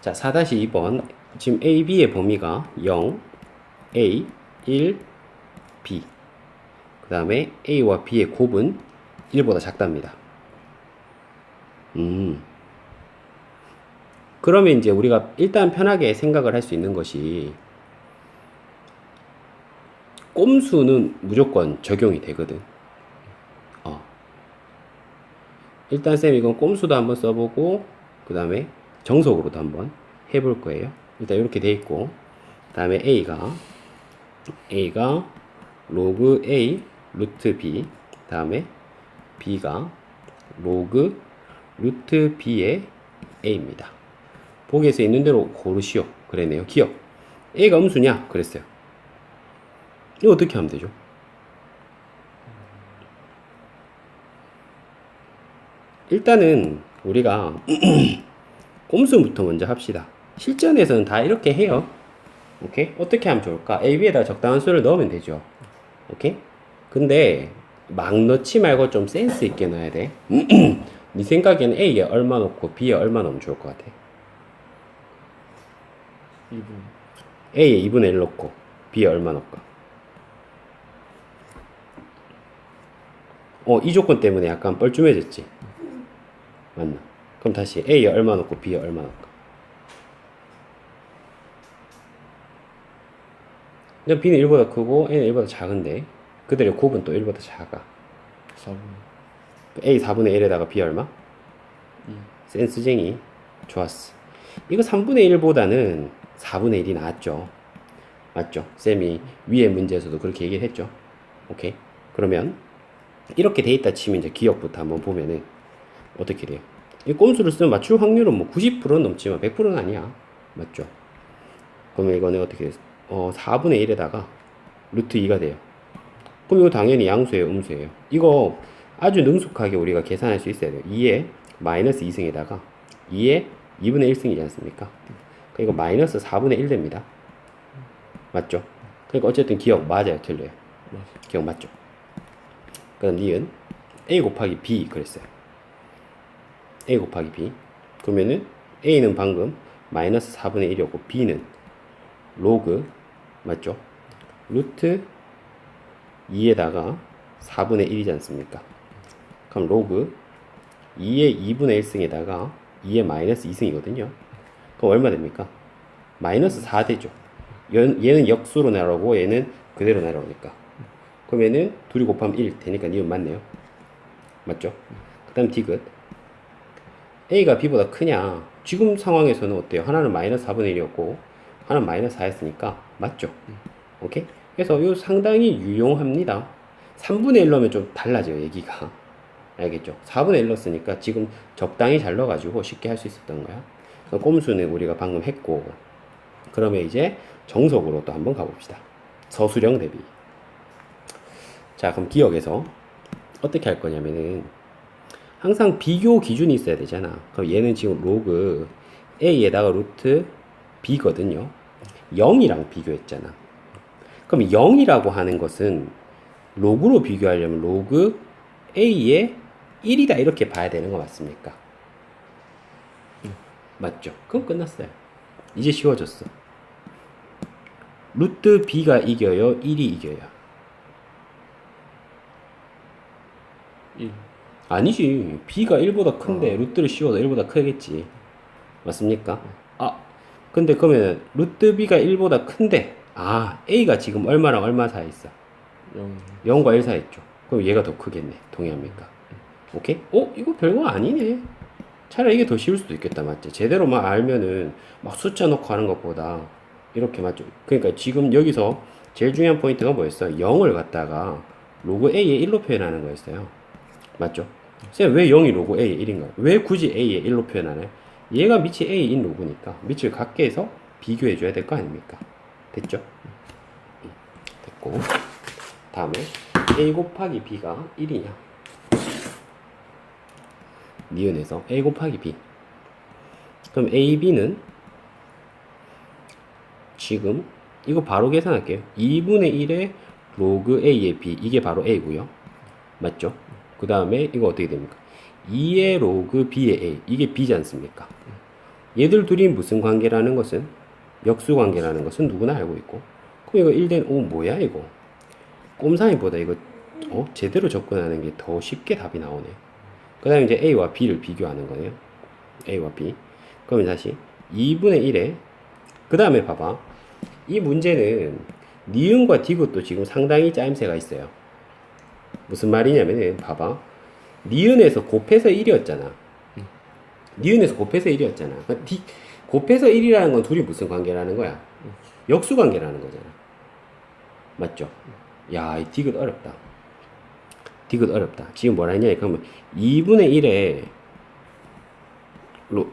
자, 4-2번. 지금 A, B의 범위가 0, A, 1, B. 그 다음에 A와 B의 곱은 1보다 작답니다. 음. 그러면 이제 우리가 일단 편하게 생각을 할 수 있는 것이 꼼수는 무조건 적용이 되거든. 어. 일단 쌤 이건 꼼수도 한번 써보고 그 다음에 정석으로도 한번 해볼 거예요. 일단 이렇게 돼 있고 그 다음에 A가 A가 로그 A 루트 B 다음에 B가 로그 루트 B의 A입니다. 보기에서 있는 대로 고르시오. 그랬네요. 기억. A가 음수냐? 그랬어요. 이거 어떻게 하면 되죠? 일단은 우리가 꼼수부터 먼저 합시다. 실전에서는 다 이렇게 해요. 오케이? 어떻게 하면 좋을까? AB에다 적당한 수를 넣으면 되죠. 오케이? 근데 막 넣지 말고 좀 센스 있게 넣어야 돼. 네 생각에는 A에 얼마 넣고 B에 얼마 넣으면 좋을 것 같아. 2분 A에 2분의 1 넣고 B에 얼마 넣을까? 어, 이 조건 때문에 약간 뻘쭘해졌지? 맞나? 그럼 다시 A에 얼마 넣고 B에 얼마 넣을까? 근데 B는 1보다 크고 A는 1보다 작은데 그들의 곱은 또 1보다 작아. 4분 A 4분의 1에다가 B 얼마? 2 센스쟁이. 좋았어. 이거 3분의 1보다는 4분의 1이 낫죠. 맞죠? 쌤이 위에 문제에서도 그렇게 얘기를 했죠. 오케이. 그러면 이렇게 돼 있다 치면 이제 기억부터 한번 보면은 어떻게 돼요? 이 꼼수를 쓰면 맞출 확률은 뭐 90%는 넘지만 100%는 아니야. 맞죠? 그러면 이거는 어떻게? 어, 4분의 1에다가 루트 2가 돼요. 그럼 이거 당연히 양수예요, 음수예요. 이거 아주 능숙하게 우리가 계산할 수 있어야 돼요. 2에 마이너스 2승에다가 2에 2분의 1승이지 않습니까? 그러니까 마이너스 4분의 1 됩니다. 맞죠? 그러니까 어쨌든 기억 맞아요, 틀려요? 기억 맞죠? 그다음 니은 a 곱하기 b 그랬어요. A 곱하기 b 그러면은 a는 방금 마이너스 4분의 1이었고 b는 로그 맞죠? 루트 2에다가 4분의 1이지 않습니까? 그럼 로그 2의 2분의 1승에다가 2의 마이너스 2승이거든요. 그럼 얼마 됩니까? 마이너스 4 되죠. 얘는, 역수로 나오고 얘는 그대로. 그럼 얘는 둘이 곱하면 1 되니까 니은 맞네요. 맞죠? 그 다음 디귿. A가 B보다 크냐? 지금 상황에서는 어때요? 하나는 마이너스 4분의 1이었고, 하나는 마이너스 4였으니까, 맞죠? 오케이? 그래서 이 상당히 유용합니다. 3분의 1 넣으면 좀 달라져요, 얘기가. 알겠죠? 4분의 1 넣었으니까 지금 적당히 잘 넣어가지고 쉽게 할 수 있었던 거야. 꼼수는 우리가 방금 했고, 그러면 이제 정석으로 또 한번 가봅시다. 서술형 대비. 자, 그럼 기억에서 어떻게 할 거냐면은 항상 비교 기준이 있어야 되잖아. 그럼 얘는 지금 로그 a에다가 루트 b거든요. 0이랑 비교했잖아. 그럼 0이라고 하는 것은 로그로 비교하려면 로그 a의 1이다 이렇게 봐야 되는 거 맞습니까? 맞죠? 그럼 끝났어요. 이제 쉬워졌어. 루트 b가 이겨요? 1이 이겨요? 1 아니지. b가 1보다 큰데 루트를 씌워도 1보다 크겠지. 맞습니까? 아, 근데 그러면 루트 b가 1보다 큰데 아, a가 지금 얼마랑 얼마 사이에 있어? 0 0과 1 사이에 있죠. 그럼 얘가 더 크겠네. 동의합니까? 오케이? 어, 이거 별거 아니네. 차라리 이게 더 쉬울 수도 있겠다. 맞지? 제대로만 알면은 막 숫자 넣고 하는 것보다 이렇게 맞죠? 그러니까 지금 여기서 제일 중요한 포인트가 뭐였어? 0을 갖다가 로그 a의 1로 표현하는 거였어요. 맞죠? 쌤, 왜 0이 로그 a의 1인가요? 왜 굳이 a의 1로 표현하나요? 얘가 밑이 a인 로그니까 밑을 같게 해서 비교해줘야 될 거 아닙니까? 됐죠? 음, 됐고 다음에 a 곱하기 b가 1이냐? 니은에서 a 곱하기 b 그럼 a, b는 지금 이거 바로 계산할게요. 2분의 1의 로그 a의 b 이게 바로 a고요. 맞죠? 그 다음에 이거 어떻게 됩니까? 2의 로그 b의 a. 이게 b지 않습니까? 얘들 둘이 무슨 관계라는 것은? 역수 관계라는 것은 누구나 알고 있고. 그럼 이거 1된 5 뭐야 이거? 꼼사이보다. 이거 어? 제대로 접근하는 게 더 쉽게 답이 나오네. 그 다음에 이제 A와 B를 비교하는 거네요. A와 B. 그러면 다시 2분의 1에 그 다음에 봐봐. 이 문제는 니은과 디귿도 지금 상당히 짜임새가 있어요 무슨 말이냐면은 봐봐 니은에서 곱해서 1이었잖아 니은에서 곱해서 1이었잖아 그러니까 디, 곱해서 1이라는 건 둘이 무슨 관계라는 거야 역수 관계라는 거잖아 맞죠 야, 이 디귿 어렵다. 디귿 어렵다. 지금 뭐라 했냐? 그러면 2분의 1의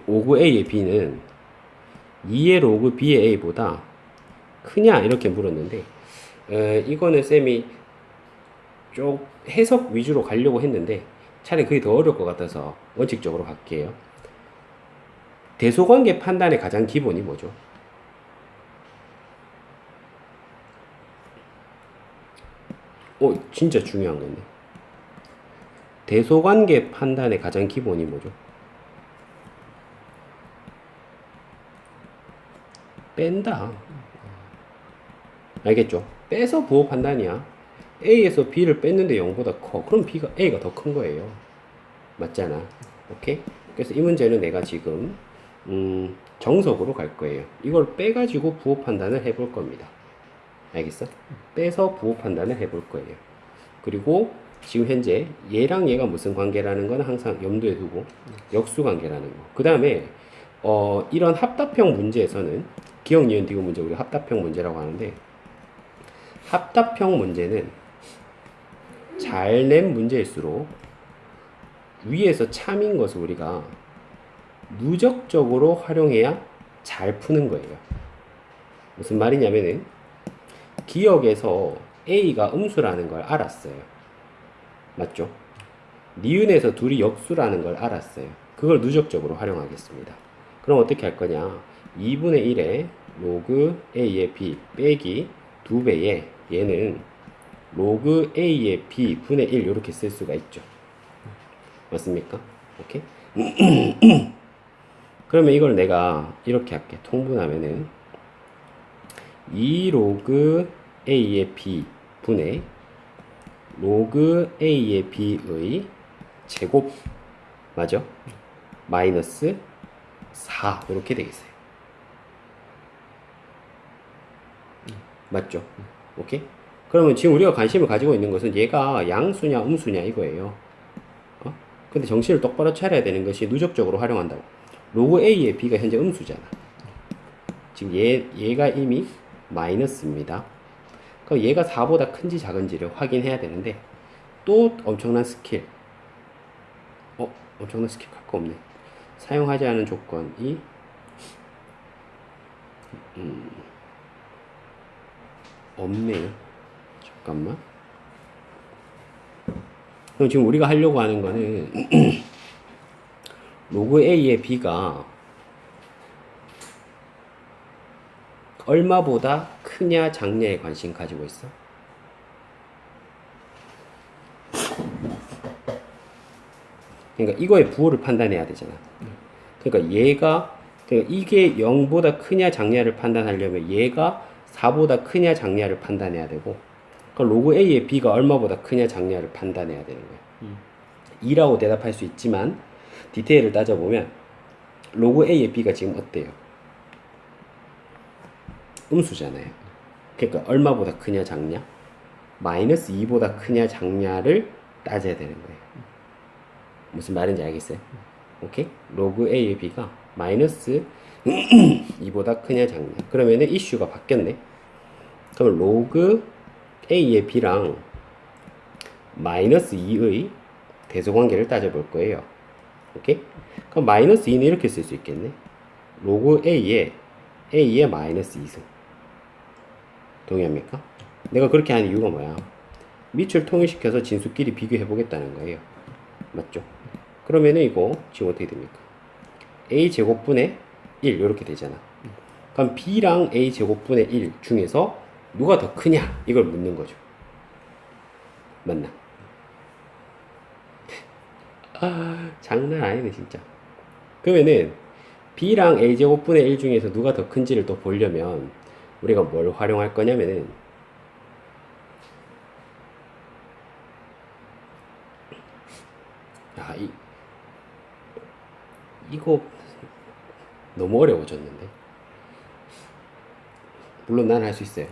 5구 A의 B는 2의 로그 B의 A보다 크냐? 이렇게 물었는데, 에, 이거는 쌤이 쪽 해석 위주로 가려고 했는데, 차라리 그게 더 어려울 것 같아서 원칙적으로 갈게요. 대소관계 판단의 가장 기본이 뭐죠? 어, 진짜 중요한 건데. 대소관계 판단의 가장 기본이 뭐죠? 뺀다. 알겠죠? 빼서 부호 판단이야. A에서 B를 뺐는데 0보다 커. 그럼 B가, A가 더 큰 거예요. 맞잖아. 오케이? 그래서 이 문제는 내가 지금, 음, 정석으로 갈 거예요. 이걸 빼가지고 부호 판단을 해볼 겁니다. 알겠어? 빼서 부호 판단을 해볼 거예요. 그리고 지금 현재 얘랑 얘가 무슨 관계라는 건 항상 염두에 두고 역수 관계라는 거. 그 다음에 어, 이런 합답형 문제에서는 기억, 니은, 디귿 문제 우리가 합답형 문제라고 하는데 합답형 문제는 잘 낸 문제일수록 위에서 참인 것을 우리가 누적적으로 활용해야 잘 푸는 거예요. 무슨 말이냐면은 기억에서 A가 음수라는 걸 알았어요. 맞죠? 니은에서 둘이 역수라는 걸 알았어요. 그걸 누적적으로 활용하겠습니다. 그럼 어떻게 할 거냐? 2분의 1에 로그 A의 B 빼기 2배의 얘는 로그 A의 B 분의 1 이렇게 쓸 수가 있죠. 맞습니까? 오케이? 그러면 이걸 내가 이렇게 할게. 통분하면은 2 로그 A의 B 분의 로그 A의 B의 제곱 맞아? 마이너스 4 이렇게 되겠어요. 맞죠? 오케이? 그러면 지금 우리가 관심을 가지고 있는 것은 얘가 양수냐 음수냐 이거예요. 어? 근데 정신을 똑바로 차려야 되는 것이 누적적으로 활용한다고. 로그 A의 B가 현재 음수잖아. 지금 얘, 얘가 이미 마이너스입니다. 그럼 얘가 4보다 큰지 작은지를 확인해야 되는데 또 엄청난 스킬 어? 엄청난 스킬 갈거 없네 사용하지 않은 조건이 음, 없네요 잠깐만 그럼 지금 우리가 하려고 하는 거는 로그 A의 B가 얼마보다 크냐 작냐에 관심 가지고 있어? 그러니까 이거의 부호를 판단해야 되잖아. 그러니까 얘가 그러니까 이게 0보다 크냐 작냐를 판단하려면 얘가 4보다 크냐 작냐를 판단해야 되고 그러니까 로그 A의 B가 얼마보다 크냐 작냐를 판단해야 되는 거야. 음. 2라고 대답할 수 있지만 디테일을 따져보면 로그 A의 B가 지금 어때요? 음수잖아요. 그러니까 얼마보다 크냐 작냐? 마이너스 2보다 크냐 작냐를 따져야 되는 거예요. 무슨 말인지 알겠어요? 오케이? 로그 A의 B가 마이너스 2보다 크냐 작냐. 그러면은 이슈가 바뀌었네. 그럼 로그 A의 B랑 마이너스 2의 대소관계를 따져볼 거예요. 오케이? 그럼 마이너스 2는 이렇게 쓸 수 있겠네. 로그 A의 A의 마이너스 2승. 동의합니까? 내가 그렇게 하는 이유가 뭐야? 밑을 통일시켜서 진수끼리 비교해 보겠다는 거예요. 맞죠? 그러면은 이거 지금 어떻게 됩니까? a 제곱분의 1 이렇게 되잖아. 그럼 b랑 a 제곱분의 1 중에서 누가 더 크냐 이걸 묻는 거죠. 맞나? 아 장난 아니네 진짜. 그러면은 b랑 a제곱분의 1 중에서 누가 더 큰지를 또 보려면 우리가 뭘 활용할 거냐면은 아, 이, 이거 너무 어려워졌는데. 물론 난 할 수 있어요.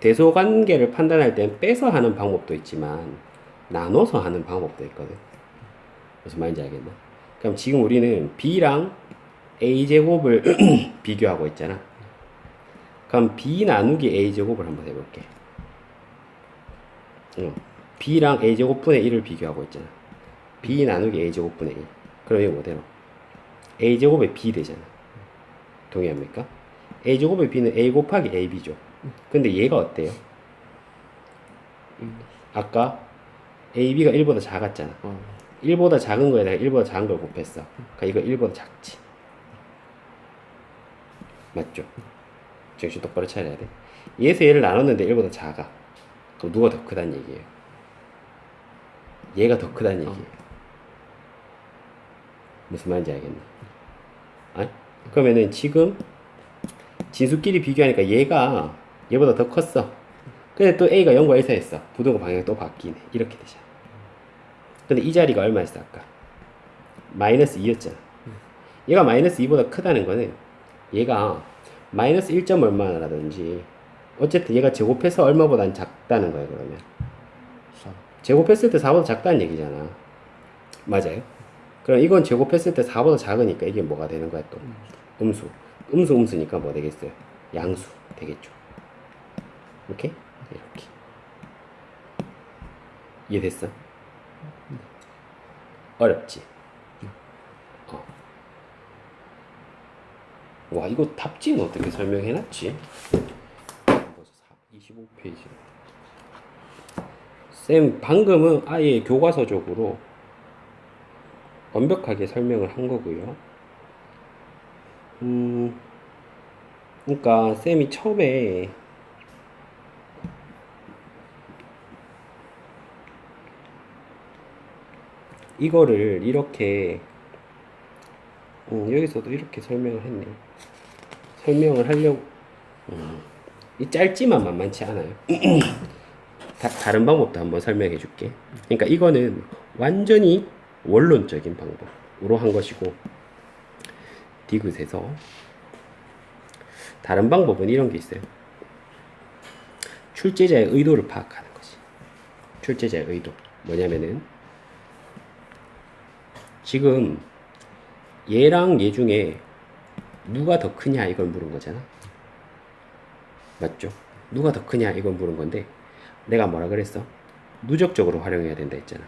대소관계를 판단할 땐 빼서 하는 방법도 있지만 나눠서 하는 방법도 있거든. 무슨 말인지 알겠나? 그럼 지금 우리는 b랑 a 제곱을 비교하고 있잖아. 그럼 b 나누기 a 제곱을 한번 해볼게. 응. b랑 a 제곱분의 1을 비교하고 있잖아. b 나누기 a 제곱분의 1. 그럼 이거 뭐대로? a 제곱의 b 되잖아. 동의합니까? a 제곱의 b는 a 곱하기 ab죠. 근데 얘가 어때요? 아까 ab가 1보다 작았잖아. 어. 1보다 작은 거에다가 1보다 작은 걸 곱했어. 그러니까 이거 1보다 작지. 맞죠? 정신 똑바로 차려야 돼. 얘에서 얘를 나눴는데 1보다 작아. 그럼 누가 더 크다는 얘기예요? 얘가 더 크다는 얘기예요. 무슨 말인지 알겠나? 그러면은 지금 진수끼리 비교하니까 얘가 얘보다 더 컸어. 근데 또 A가 0과 1 사이였어. 부동의 방향이 또 바뀌네. 이렇게 되잖아. 근데 이 자리가 얼마였어 아까? 마이너스 2였잖아. 얘가 마이너스 2보다 크다는 거는 얘가 마이너스 1점 얼마라든지 어쨌든 얘가 제곱해서 얼마보단 작다는 거예요 그러면. 3. 제곱했을 때 4보다 작다는 얘기잖아. 맞아요? 그럼 이건 제곱했을 때 4보다 작으니까 이게 뭐가 되는 거야 또? 음수. 음수 음수니까 뭐 되겠어요? 양수 되겠죠. 이렇게? 이렇게. 이해됐어? 어렵지? 어. 와 이거 답지는 어떻게 설명해놨지? 벌써 25페이지 쌤 방금은 아예 교과서적으로 완벽하게 설명을 한 거고요. 음, 그러니까 쌤이 처음에 이거를 이렇게 음, 여기서도 이렇게 설명을 했네. 설명을 하려고 음, 이 짧지만 만만치 않아요. 다, 다른 방법도 한번 설명해 줄게. 그러니까 이거는 완전히 원론적인 방법으로 한 것이고 디귿에서 다른 방법은 이런 게 있어요. 출제자의 의도를 파악하는 거지. 출제자의 의도 뭐냐면은 지금 얘랑 얘 중에 누가 더 크냐 이걸 물은 거잖아. 맞죠? 누가 더 크냐 이걸 물은 건데 내가 뭐라 그랬어? 누적적으로 활용해야 된다 했잖아.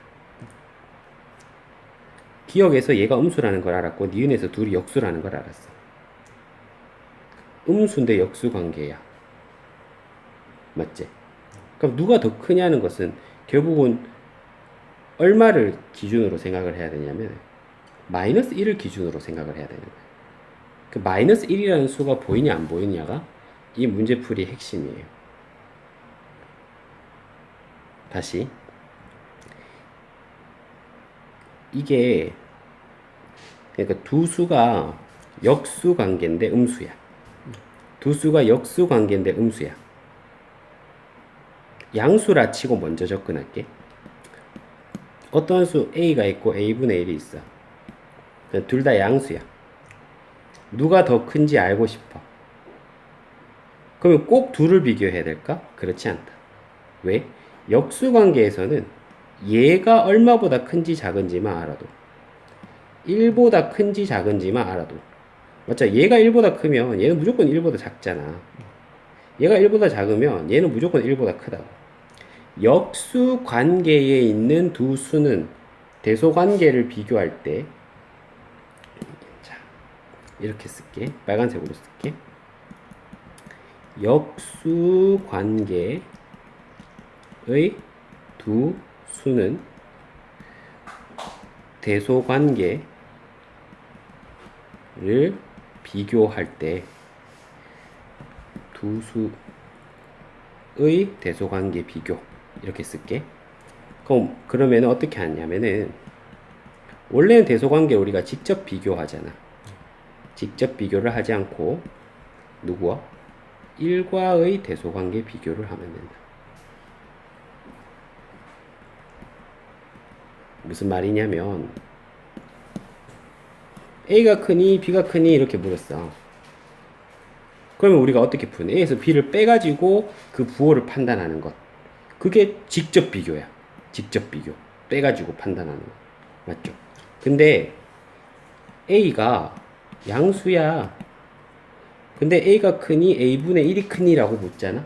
기억에서 얘가 음수라는 걸 알았고 니은에서 둘이 역수라는 걸 알았어. 음수인데 역수 관계야. 맞지? 그럼 누가 더 크냐는 것은 결국은 얼마를 기준으로 생각을 해야 되냐면 마이너스 1을 기준으로 생각을 해야 되는 거야. 그 마이너스 1이라는 수가 보이냐 안 보이냐가 이 문제풀이의 핵심이에요. 다시 이게 그러니까 두 수가 역수 관계인데 음수야. 두 수가 역수 관계인데 음수야. 양수라 치고 먼저 접근할게. 어떤 수 a가 있고 a분의 1이 있어. 둘 다 양수야. 누가 더 큰지 알고 싶어. 그러면 꼭 둘을 비교해야 될까? 그렇지 않다. 왜? 역수 관계에서는 얘가 얼마보다 큰지 작은지만 알아도 1보다 큰지 작은지만 알아도 맞죠? 얘가 1보다 크면 얘는 무조건 1보다 작잖아. 얘가 1보다 작으면 얘는 무조건 1보다 크다고. 역수 관계에 있는 두 수는 대소 관계를 비교할 때 자, 이렇게 쓸게. 빨간색으로 쓸게. 역수 관계의 두 수는 대소 관계를 비교할 때 두 수의 대소 관계 비교 이렇게 쓸게. 그럼 그러면 어떻게 하냐면은 원래는 대소관계 우리가 직접 비교하잖아. 직접 비교를 하지 않고 누구와? 1과의 대소관계 비교를 하면 된다. 무슨 말이냐면 A가 크니 B가 크니 이렇게 물었어. 그러면 우리가 어떻게 푸는? A에서 B를 빼가지고 그 부호를 판단하는 것. 그게 직접 비교야. 직접 비교. 빼가지고 판단하는 거. 맞죠? 근데 A가 양수야. 근데 A가 크니 A분의 1이 크니라고 묻잖아?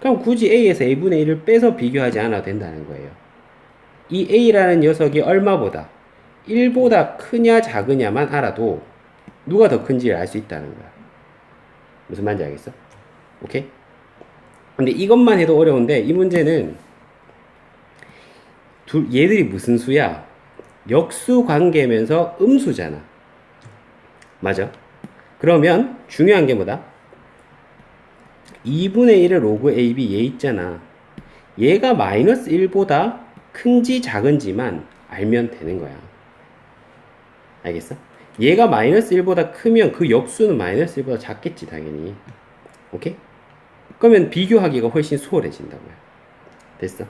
그럼 굳이 A에서 A분의 1을 빼서 비교하지 않아도 된다는 거예요. 이 A라는 녀석이 얼마보다 1보다 크냐 작으냐만 알아도 누가 더 큰지를 알 수 있다는 거야. 무슨 말인지 알겠어? 오케이? 근데 이것만 해도 어려운데 이 문제는 둘 얘들이 무슨 수야? 역수 관계면서 음수잖아. 맞아? 그러면 중요한 게 뭐다? 2분의 1의 로그 AB 얘 있잖아. 얘가 마이너스 1보다 큰지 작은지만 알면 되는 거야. 알겠어? 얘가 마이너스 1보다 크면 그 역수는 마이너스 1보다 작겠지, 당연히. 오케이? 그러면 비교하기가 훨씬 수월해진다고요. 됐어?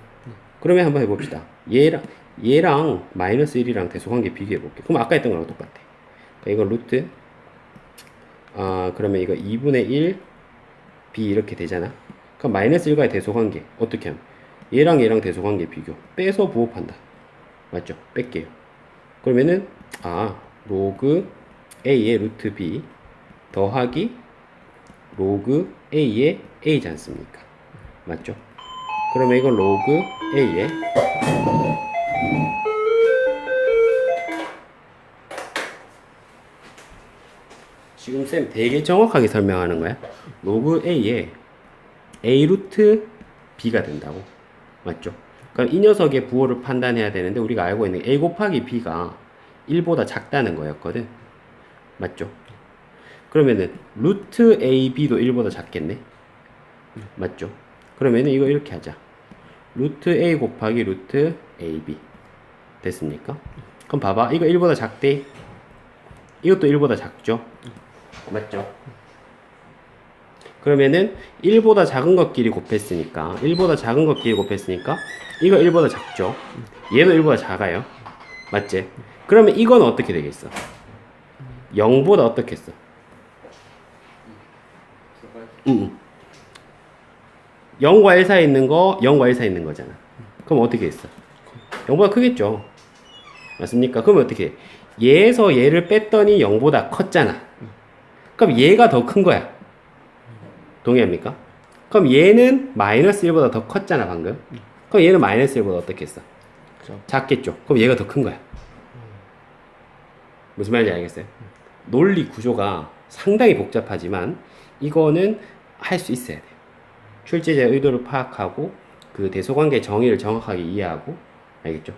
그러면 한번 해봅시다. 얘랑, 얘랑 마이너스 1이랑 대소관계 비교해볼게. 그럼 아까 했던 거랑 똑같아. 그러니까 이거 루트, 아, 그러면 이거 2분의 1, b 이렇게 되잖아. 그럼 마이너스 1과의 대소관계. 어떻게 하면? 얘랑 얘랑 대소관계 비교. 빼서 부호판다. 맞죠? 뺄게요. 그러면은, 아, 로그 a의 루트 b 더하기 로그 a의 a지 않습니까? 맞죠? 그러면 이건 로그 a의 지금 쌤 되게 정확하게 설명하는 거야. 로그 a의 a 루트 b가 된다고. 맞죠? 그럼 이 녀석의 부호를 판단해야 되는데 우리가 알고 있는 게 a 곱하기 b가 1보다 작다는 거였거든. 맞죠? 그러면은 루트 ab도 1보다 작겠네. 맞죠? 그러면은 이거 이렇게 하자. 루트 a 곱하기 루트 ab 됐습니까? 그럼 봐봐. 이거 1보다 작대. 이것도 1보다 작죠? 맞죠? 그러면은 1보다 작은 것끼리 곱했으니까 1보다 작은 것끼리 곱했으니까 이거 1보다 작죠? 얘도 1보다 작아요. 맞지? 그러면 이건 어떻게 되겠어? 0보다 어떻게 했어? 응. 0과 1 사이에 있는 거 0과 1 사이에 있는 거잖아. 그럼 어떻게 했어? 0보다 크겠죠. 맞습니까? 그러면 어떻게 해? 얘에서 얘를 뺐더니 0보다 컸잖아. 그럼 얘가 더 큰 거야. 동의합니까? 그럼 얘는 마이너스 1보다 더 컸잖아, 방금. 그럼 얘는 마이너스 1보다 어떻게 했어? 그죠. 작겠죠. 그럼 얘가 더 큰 거야. 무슨 말인지 알겠어요? 논리 구조가 상당히 복잡하지만 이거는 할 수 있어야 돼. 출제자의 의도를 파악하고 그 대소관계 정의를 정확하게 이해하고 알겠죠?